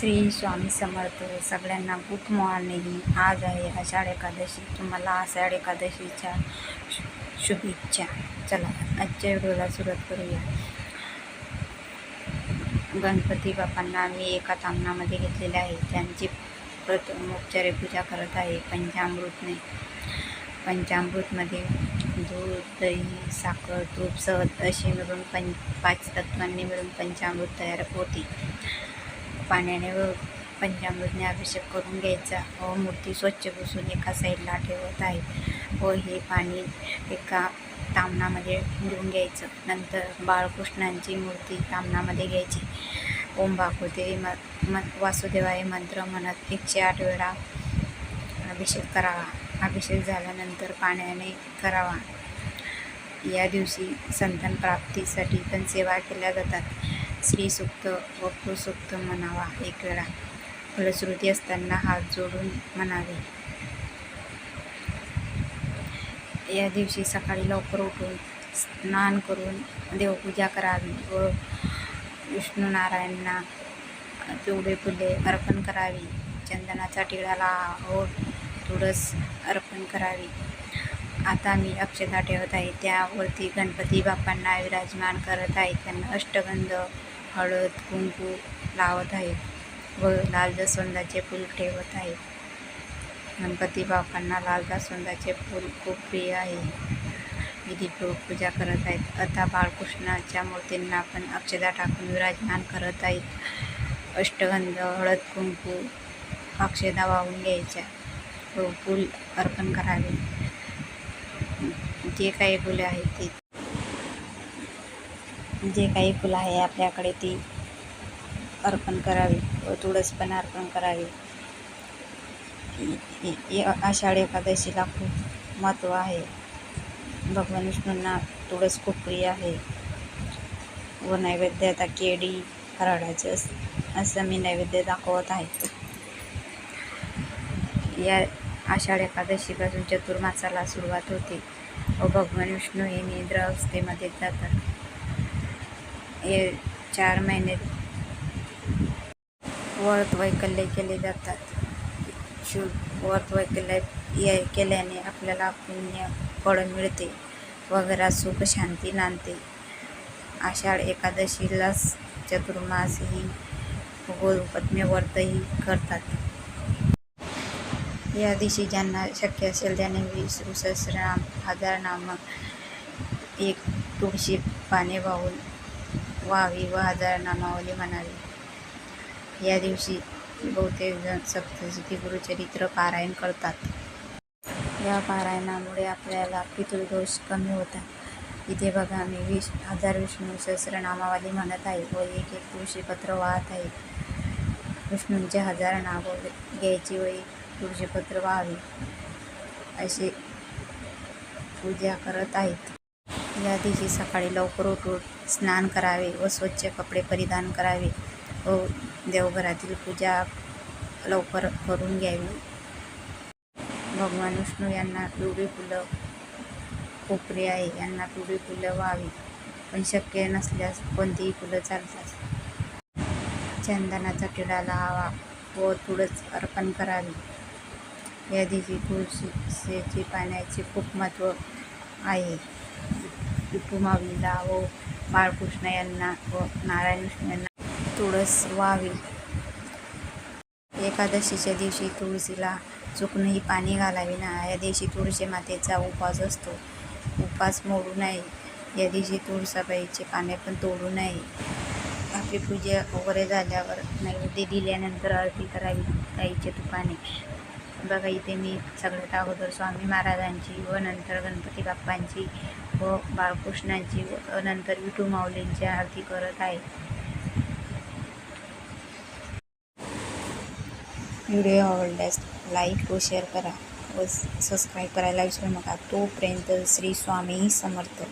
श्री स्वामी समर्थ सगळ्यांना good morning. आज आहे आषाढ एकादशी. तुम्हाला आषाढ एकादशीच्या शु शुभेच्छा. चला आजच्या व्हिडिओला सुरुवात करूया. गणपती बाप्पांना मी एका तामणामध्ये घेतलेले आहे. त्यांची प्रथम उपचारे पूजा करत आहे पंचामृतने. पंचामृतमध्ये दूध दही साखर तूप सहज असे मिळून पंच पाच तत्वांनी मिळून पंचामृत तयार होते. पाण्याने व पंचामृतने अभिषेक करून घ्यायचा. व मूर्ती स्वच्छ पुसून एका साईडला ठेवत आहे. व हे पाणी एका तामणामध्ये घेऊन घ्यायचं. नंतर बाळकृष्णांची मूर्ती तामणामध्ये घ्यायची. ओम भागवते म म वासुदेवाय मंत्र म्हणत एकशे आठ वेळा अभिषेक करावा. अभिषेक झाल्यानंतर पाण्याने करावा. या दिवशी संतान प्राप्तीसाठी पण सेवा केल्या जातात. श्रीसुक्त व सुक्त म्हणावा एक वेळा. फलश्रुती असताना हात जोडून म्हणावे. या दिवशी सकाळी लवकर उठून स्नान करून देवपूजा करावी व विष्णू नारायणना पिवळे फुले अर्पण करावी. चंदनाचा टिळा हो तुळस अर्पण करावी. आता मी अक्षता ठेवत आहे. त्यावरती गणपती बाप्पांना विराजमान करत आहे. त्यांना अष्टगंध हळद कुंकू लावत आहेत व लाल जास्वंदाचे फूल ठेवत आहेत गणपती बाप्पांना लाल जास्वंदाचे फूल खूप प्रिय आहे. विधीपूर्वक पूजा करत आहेत. आता बाळकृष्णाच्या मूर्तींना पण अक्षदा टाकून विराजमान करत आहेत. अष्टगंध हळद कुंकू अक्षदा वाहून घ्यायच्या व फूल अर्पण करावे. जे काही फुले आहेत ते जे काही फुलं आहे आपल्याकडे ती अर्पण करावी व तुळस पण अर्पण करावी. आषाढी आषाढ एकादशीला खूप महत्त्व आहे. भगवान विष्णूंना तुळस खूप प्रिय आहे. व नैवेद्य आता केळी हरडाचं असं मी नैवेद्य दाखवत आहे. या आषाढ एकादशीपासून चतुर्मासाला सुरुवात होते. व भगवान विष्णू हे निद्रा अवस्थेमध्ये जातात. हे चार महिने व्रत वैकल्य केले जातात शिव व्रत वैकल्य ये केल्याने आपल्याला पुण्य फळ मिळते व घरात सुख शांती नांदते आषाढ एकादशीलाच चतुर्मास ही गोपत्न्य व्रतही करतात या दिवशी ज्यांना शक्य असेल त्याने विष्णू सहस्रनाम हजार नाम एक तुळशी पाने वाहून व्हावी व हजार नामावली म्हणावी या दिवशी बहुतेक जण सप्तशती गुरुचरित्र पारायण करतात. या पारायणामुळे आपल्याला पितृदोष कमी होतात. इथे बघा मी विष हजार विष्णू सहस्रनामावली म्हणत आहे व एक एक तुळशीपत्र वाहत आहे. विष्णूंचे हजार नावं घ्यायची व एक तुळशीपत्र व्हावे असे पूजा करत आहेत. या दिवशी सकाळी लवकर उठून स्नान करावे व स्वच्छ कपडे परिधान करावे व देवघरातील पूजा लवकर करून घ्यावी. भगवान विष्णू यांना पिवळी फुलं कोपरी आहे यांना पिवळी फुलं व्हावी पण शक्य नसल्यास कोणतीही फुलं चालतात. चंदनाचा टिळा लावा व तुळस अर्पण करावी. या दिवशी तुळशीची पाण्याचे खूप महत्त्व आहे. विठुमाऊलीला व बाळकृष्ण यांना व नारायण यांना तुळस व्हावी. एकादशीच्या दिवशी तुळशीला चुकूनही पाणी घालावे ना या दिवशी तुळशी मातेचा उपवास असतो. उपवास मोडू नये. या दिवशी तुळसाबाईचे पाने पण तोडू नये. आपली पूजा वगैरे झाल्यावर नैवेद्य दिल्यानंतर आरती करावी गाईच्या तुपाने. बघा इथे मी सगळ्यात अगोदर स्वामी महाराजांची व नंतर गणपती बाप्पांची व बाळकृष्णांची व नंतर विठू माऊलींची आरती करत आहे. व्हिडिओ आवडल्यास लाईक व शेअर करा व सबस्क्राईब करायला विसरू नका. तोपर्यंत श्री स्वामी समर्थ.